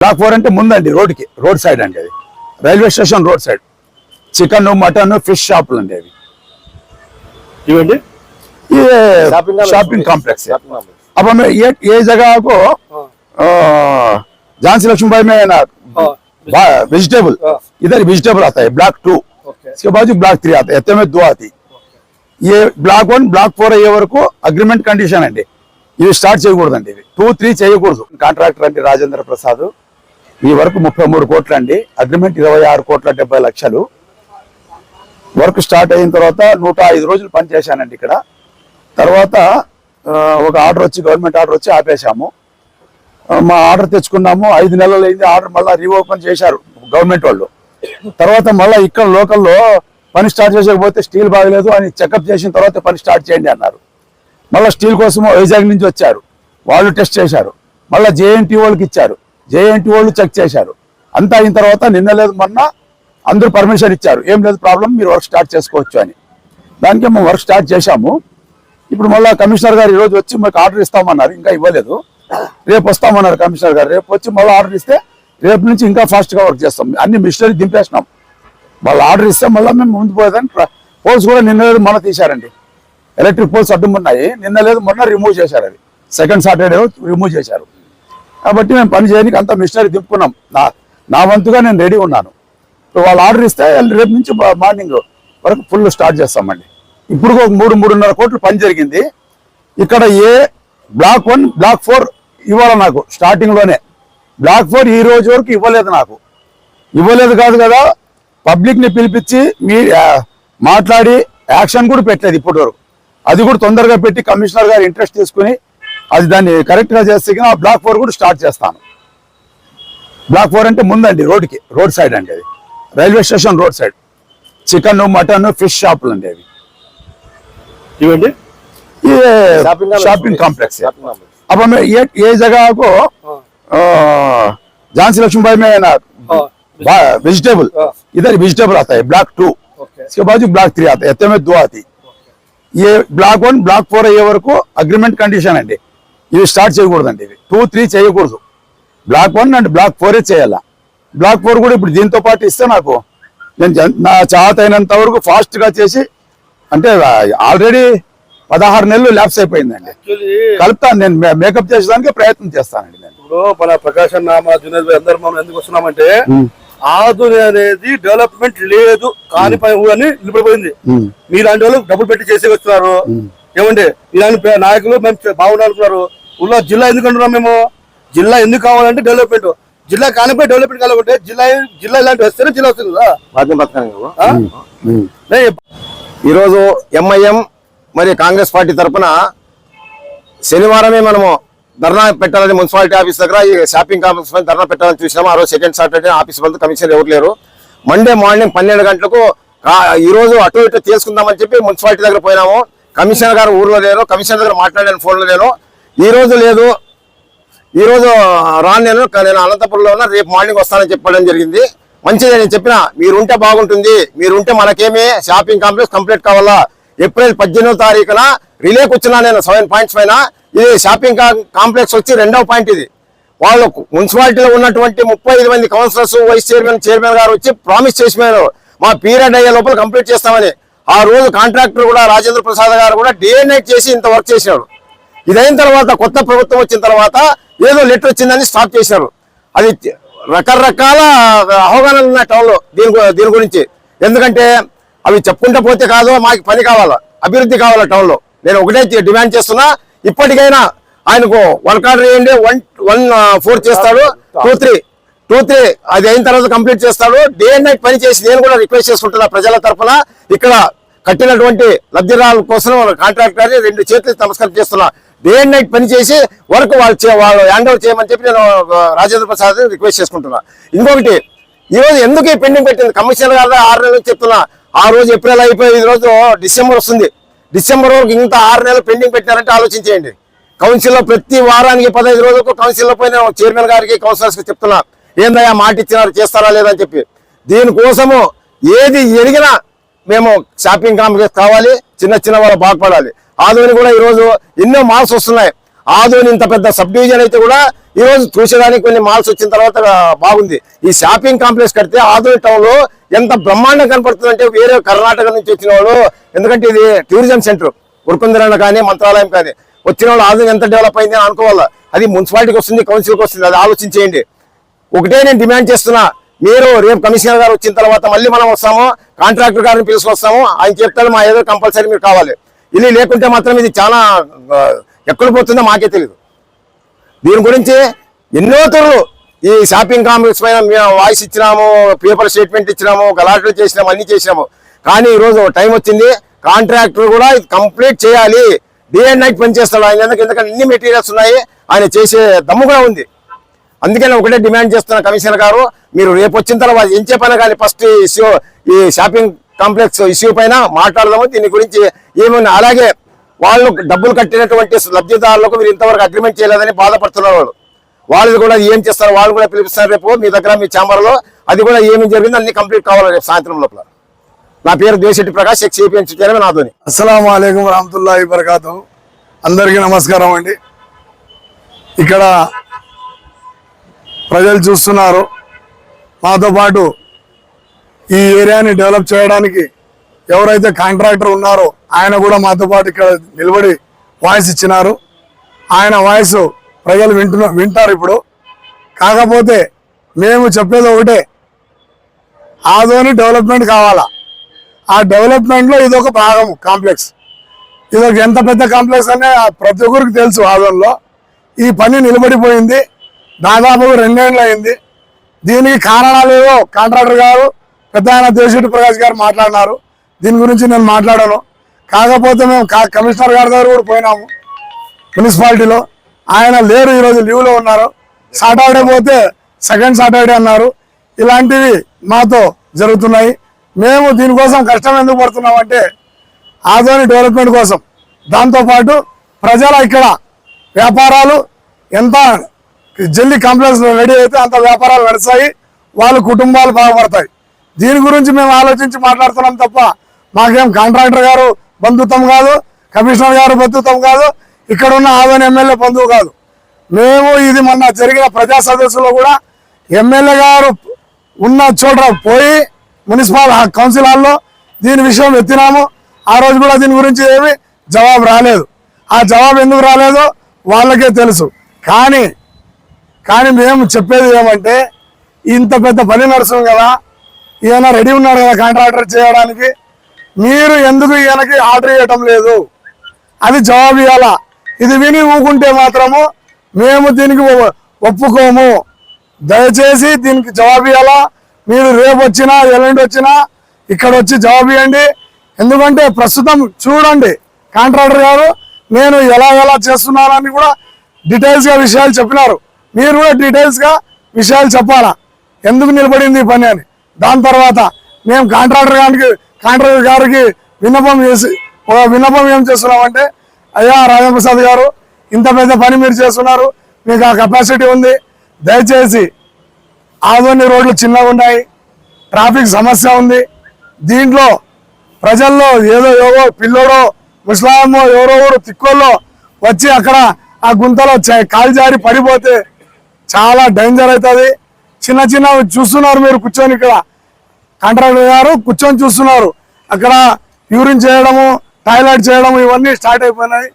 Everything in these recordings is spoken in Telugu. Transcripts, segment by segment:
బ్లాక్ ఫోర్ అంటే ముందండి రోడ్కి రోడ్ సైడ్ అండి అది railway station road side chicken mutton fish షాపులు అండి అవి ఇవండి ये Shopping complex. शॉपिंग कॉम्प्लेक्स है Shopping complex. अब हमें ये ये जगह को हाँ। अ, झांसी लक्ष्मीबाई में है ना हाँ। वेजिटेबल हाँ। इधर वेजिटेबल आता है ब्लॉक टू ఓకే इसके बाजू ब्लॉक थ्री आता है एत्ते में दो आती ये బ్లాక్ వన్ బ్లాక్ ఫోర్ అయ్యే వరకు అగ్రిమెంట్ కండిషన్ అండి ఇవి స్టార్ట్ చేయకూడదండి ఇవి టూ త్రీ చేయకూడదు కాంట్రాక్టర్ అండి రాజేంద్ర ప్రసాద్ ఈ వర్క్ ముప్పై మూడు కోట్లు అండి. అగ్రిమెంట్ ఇరవై ఆరు కోట్ల డెబ్బై లక్షలు. వర్క్ స్టార్ట్ అయిన తర్వాత నూట ఐదు రోజులు పనిచేశానండి ఇక్కడ. తర్వాత ఒక ఆర్డర్ వచ్చి గవర్నమెంట్ ఆర్డర్ వచ్చి ఆపేశాము. మా ఆర్డర్ తెచ్చుకున్నాము. ఐదు నెలలు అయింది ఆర్డర్ మళ్ళీ రీఓపెన్ చేశారు గవర్నమెంట్ వాళ్ళు. తర్వాత మళ్ళీ ఇక్కడ లోకల్లో పని స్టార్ట్ చేసకపోతే స్టీల్ బాగలేదు అని చెకప్ చేసిన తర్వాత పని స్టార్ట్ చేయండి అన్నారు. మళ్ళీ స్టీల్ కోసం వైజాగ్ నుంచి వచ్చారు. వాళ్ళు టెస్ట్ చేశారు. మళ్ళీ జేఎన్టీ వాళ్ళకి ఇచ్చారు. జేఎన్టీ వాళ్ళు చెక్ చేశారు. అంతా అయిన తర్వాత నిన్న లేదు మొన్న అందరూ పర్మిషన్ ఇచ్చారు. ఏం లేదు ప్రాబ్లం మీరు వర్క్ స్టార్ట్ చేసుకోవచ్చు అని. దానికి మేము వర్క్ స్టార్ట్ చేశాము. ఇప్పుడు మళ్ళీ కమిషనర్ గారు ఈరోజు వచ్చి మాకు ఆర్డర్ ఇస్తామన్నారు ఇంకా ఇవ్వలేదు. రేపు వస్తామన్నారు కమిషనర్ గారు. రేపు వచ్చి మళ్ళీ ఆర్డర్ ఇస్తే రేపు నుంచి ఇంకా ఫాస్ట్గా వర్క్ చేస్తాం. అన్ని మిషనరీ దింపేసినాం. వాళ్ళు ఆర్డర్ ఇస్తే మళ్ళీ మేము ముందు పోయేదాన్ని. పోల్స్ కూడా నిన్న లేదు మొన్న తీశారండి. ఎలక్ట్రిక్ పోల్స్ అడ్డం ఉన్నాయి నిన్న లేదు మొన్న రిమూవ్ చేశారు అది. సెకండ్ సాటర్డే రిమూవ్ చేశారు. కాబట్టి మేము పని చేయడానికి అంతా మిషనరీ దింపుకున్నాం నా నా వంతుగా నేను రెడీ ఉన్నాను. ఇప్పుడు వాళ్ళు ఆర్డర్ ఇస్తే రేపు నుంచి మార్నింగ్ వరకు ఫుల్ స్టార్ట్ చేస్తామండి. ఇప్పుడు ఒక మూడు మూడున్నర కోట్లు పని జరిగింది. ఇక్కడ A block one block four ఇవ్వాలి నాకు స్టార్టింగ్లోనే బ్లాక్ ఫోర్ ఈ రోజు వరకు ఇవ్వలేదు నాకు. ఇవ్వలేదు కాదు కదా పబ్లిక్ని పిలిపించి మీ మాట్లాడి యాక్షన్ కూడా పెట్టలేదు ఇప్పటి వరకు అది కూడా తొందరగా పెట్టి కమిషనర్ గారు ఇంట్రెస్ట్ తీసుకుని అది దాన్ని కరెక్ట్ గా చేస్తే ఆ బ్లాక్ ఫోర్ కూడా స్టార్ట్ చేస్తాను బ్లాక్ ఫోర్ అంటే ముందండి రోడ్కి రోడ్ సైడ్ అండి అది railway station road side chicken mutton fish షాపులు అండి అవి ఇవండి ये Shopping complex. शॉपिंग कॉम्प्लेक्स है Shopping complex. अब हमें ये ये जगह को हाँ। अ, झांसी लक्ष्मीबाई में है ना हाँ। वेजिटेबल हाँ। इधर वेजिटेबल आता है ब्लॉक टू ఓకే इसके बाजू ब्लॉक थ्री आता है एत्ते में दो आती ये బ్లాక్ వన్ బ్లాక్ ఫోర్ అయ్యే వరకు అగ్రిమెంట్ కండిషన్ అండి ఇవి స్టార్ట్ చేయకూడదండి ఇవి. టూ త్రీ చేయకూడదు. బ్లాక్ వన్ అండ్ బ్లాక్ ఫోరే చేయాలా? బ్లాక్ ఫోర్ కూడా ఇప్పుడు దీంతో పాటు ఇస్తే నాకు నేను నా చాత అయినంత వరకు fast గా చేసి అంటే ఆల్రెడీ పదహారు నెలలు ల్యాప్స్ అయిపోయిందండి. కలుపుతాను నేను మేకప్ చేసేదానికి ప్రయత్నం చేస్తానండి నేను. ఇప్పుడు మన ప్రకాశం నామ జునేద్ భాయ్ అందరు మనం ఎందుకు వస్తున్నామంటే ఆధుని అనేది డెవలప్మెంట్ లేదు కాని పని అని నిలబడిపోయింది. మీలాంటి వాళ్ళు డబ్బులు పెట్టి చేసే వస్తున్నారు. ఏమండి? ఇలాంటి నాయకులు మేము బాగుండాలనుకున్నారు ఊళ్ళో జిల్లా ఎందుకు అంటున్నాం మేము? జిల్లా ఎందుకు కావాలంటే డెవలప్మెంట్ జిల్లా కానిపై డెవలప్మెంట్ కావాలంటే జిల్లా జిల్లా ఇలాంటి వస్తేనే జిల్లా వస్తుంది కదా? ఈరోజు ఎంఐఎం మరియు కాంగ్రెస్ పార్టీ తరఫున శనివారమే మనము ధర్నా పెట్టాలని మున్సిపాలిటీ ఆఫీస్ దగ్గర ఈ షాపింగ్ కాంప్లెక్స్ పైన ధర్నా పెట్టాలని చూసినాము. ఆ రోజు second Saturday office bandh commission ఎవరు లేరు. మండే మార్నింగ్ పన్నెండు గంటలకు ఈ రోజు అటు ఇటు తీసుకుందామని చెప్పి మున్సిపాలిటీ దగ్గర పోయినాము. కమిషనర్ గారు ఊర్లో లేరు కమిషనర్ దగ్గర మాట్లాడాను ఫోన్లో లేను. ఈరోజు లేదు. ఈరోజు రాను నేను నేను అనంతపురంలో ఉన్నా రేపు మార్నింగ్ వస్తానని చెప్పడం జరిగింది. మంచిదే నేను చెప్పిన మీరుంటే బాగుంటుంది. మీరుంటే మనకేమి షాపింగ్ కాంప్లెక్స్ కంప్లీట్ కావాలా? ఏప్రిల్ పద్దెనిమిదో తారీఖున రిలేకి వచ్చినా నేను సెవెన్ పాయింట్స్ పైన. ఇది షాపింగ్ కాంప్లెక్స్ వచ్చి రెండవ పాయింట్ ఇది. వాళ్ళు మున్సిపాలిటీలో ఉన్నటువంటి ముప్పై ఐదు మంది కౌన్సిలర్స్ వైస్ చైర్మన్ చైర్మన్ గారు వచ్చి ప్రామిస్ చేసిపోయారు మా పీరియడ్ అయ్యే లోపల కంప్లీట్ చేస్తామని. ఆ రోజు కాంట్రాక్టర్ కూడా రాజేంద్ర ప్రసాద్ గారు కూడా డే నైట్ చేసి ఇంత వర్క్ చేసినాడు. ఇదైన తర్వాత కొత్త ప్రభుత్వం వచ్చిన తర్వాత ఏదో లెటర్ వచ్చిందని స్టాప్ చేశారు. అది రకరకాల అవగాహనలు ఉన్నాయి టౌన్లో దీని దీని గురించి. ఎందుకంటే అవి చెప్పుకుంటూ పోతే కాదు మాకు పని కావాలా అభివృద్ధి కావాలా టౌన్లో. నేను ఒకటే డిమాండ్ చేస్తున్నా ఇప్పటికైనా ఆయనకు వర్క్ ఆర్డర్ వేయండి వన్ వన్ ఫోర్ చేస్తాడు టూ త్రీ టూ త్రీ అది అయిన తర్వాత కంప్లీట్ చేస్తాడు. డే అండ్ నైట్ పని చేసి నేను కూడా రిక్వెస్ట్ చేసుకుంటున్నా ప్రజల తరఫున ఇక్కడ కట్టినటువంటి లబ్ధిదారుల కోసం కాంట్రాక్టర్ రెండు చేతులు నమస్కారం చేస్తున్నా. డే అండ్ నైట్ పని చేసి వర్క్ వాళ్ళు చే- వాళ్ళు హ్యాండ్ ఓవర్ చేయమని చెప్పి నేను రాజేంద్ర ప్రసాద్ రిక్వెస్ట్ చేసుకుంటున్నా. ఇంకొకటి ఈ రోజు ఎందుకు పెండింగ్ పెట్టింది? కమిషనర్ గారు ఆరు నెలలు చెప్తున్నా. ఆ రోజు ఏప్రిల్ అయిపోయి ఈ రోజు డిసెంబర్ వస్తుంది. డిసెంబర్ వరకు ఇంత ఆరు నెలలు పెండింగ్ పెట్టారంటే ఆలోచించేయండి. కౌన్సిల్లో ప్రతి వారానికి పదహైదు రోజులకు కౌన్సిల్లో పోయిన చైర్మన్ గారికి కౌన్సిలర్స్కి చెప్తున్నా. ఏందయ్యా మాట ఇచ్చినారు చేస్తారా లేదని చెప్పి. దీనికోసము ఏది ఎరిగినా మేము షాపింగ్ కాంప్లెక్స్ కావాలి చిన్న చిన్న వాళ్ళు బాగుపడాలి. ఆదోని కూడా ఈరోజు ఎన్నో మాల్స్ వస్తున్నాయి. ఆదోని ఇంత పెద్ద సబ్ డివిజన్ అయితే కూడా ఈ రోజు చూసేదానికి కొన్ని మాల్స్ వచ్చిన తర్వాత బాగుంది. ఈ షాపింగ్ కాంప్లెక్స్ కడితే ఆదోని టౌన్లో ఎంత బ్రహ్మాండం కనపడుతుందంటే వేరే కర్ణాటక నుంచి వచ్చిన వాళ్ళు ఎందుకంటే ఇది టూరిజం సెంటర్ ఉరుకుందరణ కానీ మంత్రాలయం కానీ. వచ్చిన వాళ్ళు ఆదోని ఎంత డెవలప్ అయింది అని అనుకోవాలి. అది మున్సిపాలిటీకి వస్తుంది కౌన్సిల్కి వస్తుంది అది ఆలోచించేయండి. ఒకటే నేను డిమాండ్ చేస్తున్నా మీరు రేపు కమిషనర్ గారు వచ్చిన తర్వాత మళ్ళీ మనం వస్తాము కాంట్రాక్టర్ గారిని పిలుచుకొస్తాము ఆయన చెప్తాడు మా ఏదో కంపల్సరీ మీరు కావాలి. ఇది లేకుంటే మాత్రం ఇది చాలా ఎక్కడ పోతుందో మాకే తెలియదు దీని గురించి ఎన్నో తొరలు ఈ షాపింగ్ కాంప్లెక్స్ పైన మేము వాయిస్ ఇచ్చినాము పేపర్ స్టేట్మెంట్ ఇచ్చినాము గలాటలు చేసినాము అన్ని చేసినాము. కానీ ఈ రోజు టైం వచ్చింది కాంట్రాక్టర్ కూడా ఇది కంప్లీట్ చేయాలి. డే అండ్ నైట్ పనిచేస్తాడు ఆయన. ఎందుకు- ఎందుకంటే అన్ని మెటీరియల్స్ ఉన్నాయి ఆయన చేసే దమ్ము కూడా ఉంది. అందుకని ఒకటే డిమాండ్ చేస్తున్న కమిషనర్ గారు మీరు రేపు వచ్చిన తర్వాత ఏం చెప్పినా కానీ ఫస్ట్ ఇష్యూ ఈ షాపింగ్ కాంప్లెక్స్ ఇష్యూ పైన మాట్లాడదాము. దీని గురించి ఏమన్నా అలాగే వాళ్ళు డబ్బులు కట్టినటువంటి లబ్ధిదారులకు మీరు ఇంతవరకు అగ్రిమెంట్ చేయలేదని బాధపడుతున్నారు వాళ్ళు. వాళ్ళు కూడా ఏం చేస్తారు వాళ్ళు కూడా పిలిపిస్తారు రేపు మీ దగ్గర మీ ఛాంబర్లో. అది కూడా ఏమి జరిగింది అన్ని కంప్లీట్ కావాలి రేపు సాయంత్రం లోపల. నా పేరు Deshetti Prakash ex APM chairman నాతోని అస్సలం అయికం వరహతుల్లాహి వబర్కాతు అందరికీ నమస్కారం అండి. ఇక్కడ ప్రజలు చూస్తున్నారు. మాతో పాటు ఈ ఏరియాని డెవలప్ చేయడానికి ఎవరైతే కాంట్రాక్టర్ ఉన్నారో ఆయన కూడా మాతో పాటు ఇక్కడ నిలబడి వాయిస్ ఇచ్చినారు. ఆయన వాయిస్ ప్రజలు వింటున్న వింటారు ఇప్పుడు. కాకపోతే మేము చెప్పేది ఒకటే. ఆదోని డెవలప్మెంట్ కావాలా? ఆ డెవలప్మెంట్లో ఇది ఒక భాగం కాంప్లెక్స్. ఇది ఒక ఎంత పెద్ద కాంప్లెక్స్ అనే ప్రతి ఒక్కరికి తెలుసు ఆదోన్లో. ఈ పని నిలబడిపోయింది. దాదాపు రెండేళ్ళు అయింది. దీనికి కారణాలు ఏవో కాంట్రాక్టర్ గారు పెద్ద ఆయన దేశెట్టి ప్రకాష్ గారు మాట్లాడినారు. దీని గురించి నేను మాట్లాడాను. కాకపోతే మేము కా- కమిషనర్ గారి దగ్గర కూడా పోయినాము మున్సిపాలిటీలో. ఆయన లేరు ఈరోజు లీవ్లో ఉన్నారు. సాటర్డే పోతే సెకండ్ సాటర్డే అన్నారు. ఇలాంటివి మాతో జరుగుతున్నాయి. మేము దీనికోసం కష్టం ఎందుకు పడుతున్నామంటే ఆదోని డెవలప్మెంట్ కోసం. దాంతోపాటు ప్రజల ఇక్కడ వ్యాపారాలు ఎంత జల్లి కాంప్లెక్స్ రెడీ అయితే అంత వ్యాపారాలు నడుస్తాయి వాళ్ళ కుటుంబాలు బాగుపడతాయి. దీని గురించి మేము ఆలోచించి మాట్లాడుతున్నాం తప్ప మాకేం కాంట్రాక్టర్ గారు బంధుత్వం కాదు కమిషనర్ గారు బంధుత్వం కాదు ఇక్కడ ఉన్న ఆదోని ఎమ్మెల్యే బంధువు కాదు. మేము ఇది మొన్న జరిగిన ప్రజా సదస్సులో కూడా ఎమ్మెల్యే గారు ఉన్న చోట పోయి మున్సిపల్ కౌన్సిల్ హాల్లో దీని విషయం ఎత్తినాము. ఆ రోజు కూడా దీని గురించి ఏమి జవాబు రాలేదు. ఆ జవాబు ఎందుకు రాలేదో వాళ్ళకే తెలుసు. కానీ కానీ మేము చెప్పేది ఏమంటే ఇంత పెద్ద పని నడుస్తుంది కదా ఈయన రెడీ ఉన్నాడు కదా కాంట్రాక్టర్ చేయడానికి మీరు ఎందుకు ఈయనకి ఆర్డర్ ఇవ్వటం లేదు? అది జవాబు ఇవ్వాలా? ఇది విని ఊకుంటే మాత్రము మేము దీనికి ఒ- ఒప్పుకోము. దయచేసి దీనికి జవాబు ఇవ్వాలా? మీరు రేపు వచ్చినా ఎల్లుండి వచ్చినా ఇక్కడ వచ్చి జవాబు ఇవ్వండి. ఎందుకంటే ప్రస్తుతం చూడండి కాంట్రాక్టర్ గారు నేను ఎలా ఎలా చేస్తున్నానని కూడా డీటెయిల్స్గా విషయాలు చెప్పినారు. మీరు కూడా డీటెయిల్స్గా విషయాలు చెప్పాలా? ఎందుకు నిలబడింది ఈ పని అని? దాని తర్వాత మేము కాంట్రాక్టర్ గారికి కాంట్రాక్టర్ గారికి విన్నపం చేసి ఒక విన్నపం ఏం చేస్తున్నామంటే అయ్యా రాజప్రసాద్ గారు ఇంత పెద్ద పని మీరు చేస్తున్నారు మీకు ఆ కెపాసిటీ ఉంది. దయచేసి ఆదోని రోడ్లు చిన్నగా ఉన్నాయి ట్రాఫిక్ సమస్య ఉంది. దీంట్లో ప్రజల్లో ఏదో ఏవో పిల్లోడో ముస్లామో ఎవరో ఎవరు తిక్కోళ్ళో వచ్చి అక్కడ ఆ గుంతలో చ- కాలు జారి పడిపోతే చాలా డేంజర్ అవుతుంది. చిన్న చిన్న చూస్తున్నారు మీరు కూర్చొని ఇక్కడ. కాంట్రాక్టర్ గారు కూర్చొని చూస్తున్నారు. అక్కడ యూరిన్ చేయడము టాయిలెట్ చేయడము ఇవన్నీ స్టార్ట్ అయిపోయినాయి.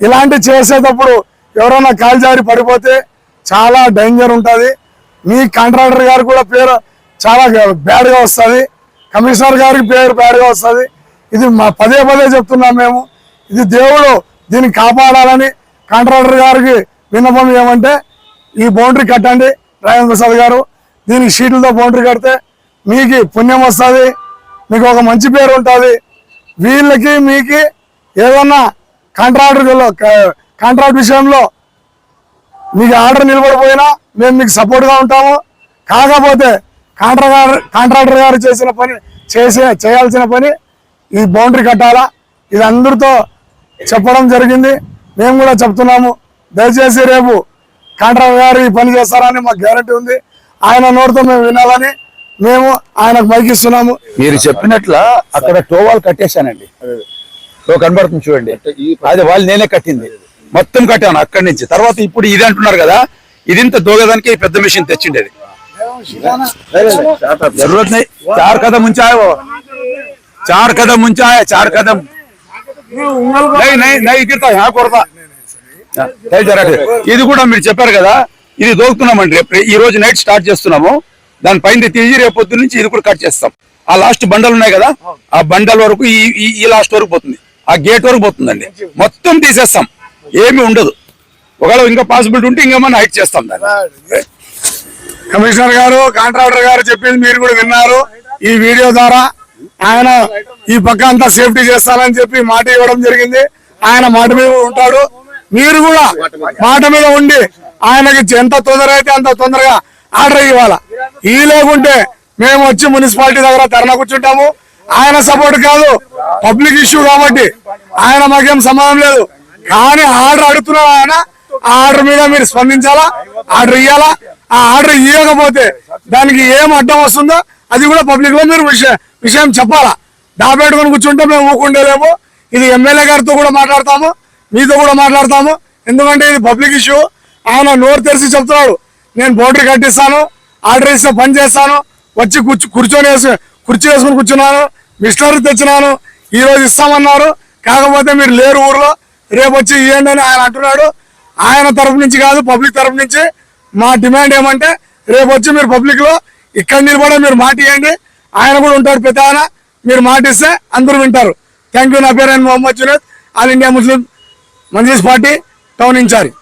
ఇలాంటి చేసేటప్పుడు ఎవరైనా కాలు జారి పడిపోతే చాలా డేంజర్ ఉంటుంది. మీ కాంట్రాక్టర్ గారు కూడా పేరు చాలా బ్యాడ్గా వస్తుంది. కమిషనర్ గారికి పేరు బ్యాడ్గా వస్తుంది. ఇది మా పదే పదే చెప్తున్నాం మేము. ఇది దేవుడు దీన్ని కాపాడాలని కాంట్రాక్టర్ గారికి విన్నపం ఏమంటే ఈ బౌండరీ కట్టండి రాజేంద్ర ప్రసాద్ గారు. దీనికి షీట్లతో బౌండరీ కడితే మీకు పుణ్యం వస్తుంది మీకు ఒక మంచి పేరు ఉంటుంది. వీళ్ళకి మీకు ఏదన్నా కాంట్రాక్టర్లో కాంట్రాక్ట్ విషయంలో మీకు ఆర్డర్ నిలబడిపోయినా మేము మీకు సపోర్ట్గా ఉంటాము. కాకపోతే కాంట్రాక్టర్ కాంట్రాక్టర్ గారు చేసిన పని చేసే చేయాల్సిన పని ఈ బౌండరీ కట్టాలా? ఇది అందరితో చెప్పడం జరిగింది. మేము కూడా చెప్తున్నాము. దయచేసి రేపు కాంట్రాక్టర్ గారు ఈ పని చేస్తారని మాకు గ్యారంటీ ఉంది. ఆయన నోటితో మేము వినాలని మేము ఆయనకు మైక్ ఇస్తున్నాము. మీరు చెప్పినట్ల అక్కడ టోవాల్ కట్టేశానండి. టో కనబడుతుంది చూడండి. అది వాళ్ళు నేనే కట్టింది. మొత్తం కట్టాను అక్కడి నుంచి. తర్వాత ఇప్పుడు ఇది అంటున్నారు కదా ఇది ఇంత దోగదానికి పెద్ద మిషన్ తెచ్చిండేది జరూరత్ చార్ కథ ముంచాయ చార్ కథ ముంచాయ చార్ కథం. నై నై ఇది కూడా మీరు చెప్పారు కదా ఇది దోకుతున్నామండి. రేపు ఈ రోజు నైట్ స్టార్ట్ చేస్తున్నాము. దాని పైన తిరిగి రేపు పొద్దు నుంచి ఇది కూడా కట్ చేస్తాం. ఆ లాస్ట్ బండలు ఉన్నాయి కదా ఆ బండల వరకు ఈ ఈ- లాస్ట్ వరకు పోతుంది. ఆ గేట్ వరకు పోతుందండి. మొత్తం తీసేస్తాం. ఏమి ఉండదు. ఒకవేళ ఇంకా పాసిబిలిటీ ఉంటే ఇంకేమన్నా హైట్ చేస్తాం దాన్ని. కమిషనర్ గారు కాంట్రాక్టర్ గారు చెప్పింది మీరు కూడా విన్నారు. ఈ వీడియో ద్వారా ఆయన ఈ పక్క అంతా సేఫ్టీ చేస్తానని చెప్పి మాట ఇవ్వడం జరిగింది. ఆయన మాట మీద ఉంటాడు. మీరు కూడా మాట మీద ఉండి ఆయనకి ఎంత తొందర అయితే అంత తొందరగా ఆర్డర్ ఇవ్వాలా. ఈ లేకుంటే మేము వచ్చి మున్సిపాలిటీ దగ్గర ధర్నా కూర్చుంటాము. ఆయన సపోర్ట్ కాదు పబ్లిక్ ఇష్యూ కాబట్టి ఆయన మాకేం సంబంధం లేదు. కానీ ఆర్డర్ అడుగుతున్నారు ఆయన ఆ ఆర్డర్ మీద మీరు స్పందించాలా ఆర్డర్ ఇవ్వాలా ఆ ఆర్డర్ ఇవ్వకపోతే దానికి ఏం అడ్డం వస్తుందో అది కూడా పబ్లిక్లో మీరు విషయం విషయం చెప్పాలా. దాపెట్టుకొని కూర్చుంటే మేము ఊకుండేలేము ఇది ఎమ్మెల్యే గారితో కూడా మాట్లాడతాము. మీతో కూడా మాట్లాడతాము. ఎందుకంటే ఇది పబ్లిక్ ఇష్యూ. ఆయన నోరు తెరిచి చెప్తున్నాడు. నేను బౌండరీ కట్టిస్తాను ఆర్డర్ ఇస్తే పని చేస్తాను. వచ్చి కూర్చు కూర్చొని వేసి కుర్చీ వేసుకుని కూర్చున్నాను. మిషనరీ తెచ్చినాను. ఈరోజు ఇస్తామన్నారు. కాకపోతే మీరు లేరు ఊర్లో. రేపు వచ్చి ఇవ్వండి అని ఆయన అంటున్నాడు. ఆయన తరపు నుంచి కాదు పబ్లిక్ తరపు నుంచి మా డిమాండ్ ఏమంటే రేపు వచ్చి మీరు పబ్లిక్లో ఇక్కడ నిలబడే మీరు మాట ఇవ్వండి ఆయన కూడా ఉంటాడు పెద్ద మీరు మాట ఇస్తే అందరూ వింటారు. థ్యాంక్ యూ నా పేరు Mohammed Juned. All India Muslim Majlis party town incharge